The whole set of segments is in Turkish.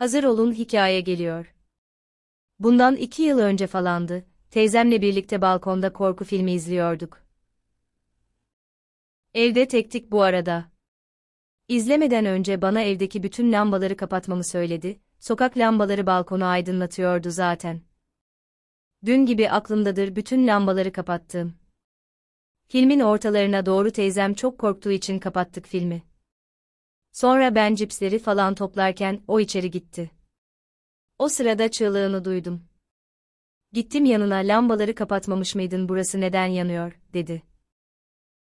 Hazır olun hikaye geliyor. Bundan iki yıl önce falandı, teyzemle birlikte balkonda korku filmi izliyorduk. Evde tektik bu arada. İzlemeden önce bana evdeki bütün lambaları kapatmamı söyledi, sokak lambaları balkonu aydınlatıyordu zaten. Dün gibi aklımdadır bütün lambaları kapattım. Filmin ortalarına doğru teyzem çok korktuğu için kapattık filmi. Sonra ben cipsleri falan toplarken o içeri gitti. O sırada çığlığını duydum. Gittim yanına lambaları kapatmamış mıydın burası neden yanıyor, dedi.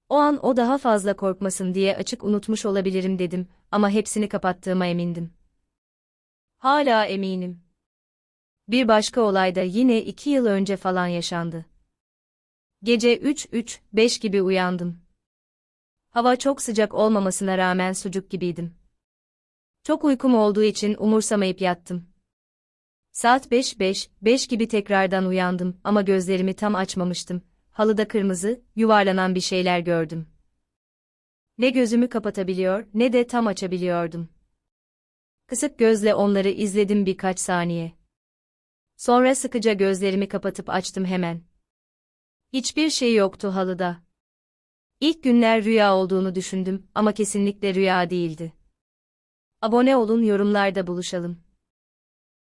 O an o daha fazla korkmasın diye açık unutmuş olabilirim dedim ama hepsini kapattığıma emindim. Hala eminim. Bir başka olay da yine iki yıl önce falan yaşandı. Gece 3-3-5 gibi uyandım. Hava çok sıcak olmamasına rağmen sucuk gibiydim. Çok uykum olduğu için umursamayıp yattım. Saat 5-5-5 gibi tekrardan uyandım ama gözlerimi tam açmamıştım. Halıda kırmızı, yuvarlanan bir şeyler gördüm. Ne gözümü kapatabiliyor ne de tam açabiliyordum. Kısık gözle onları izledim birkaç saniye. Sonra sıkıca gözlerimi kapatıp açtım hemen. Hiçbir şey yoktu halıda. İlk günler rüya olduğunu düşündüm ama kesinlikle rüya değildi. Abone olun yorumlarda buluşalım.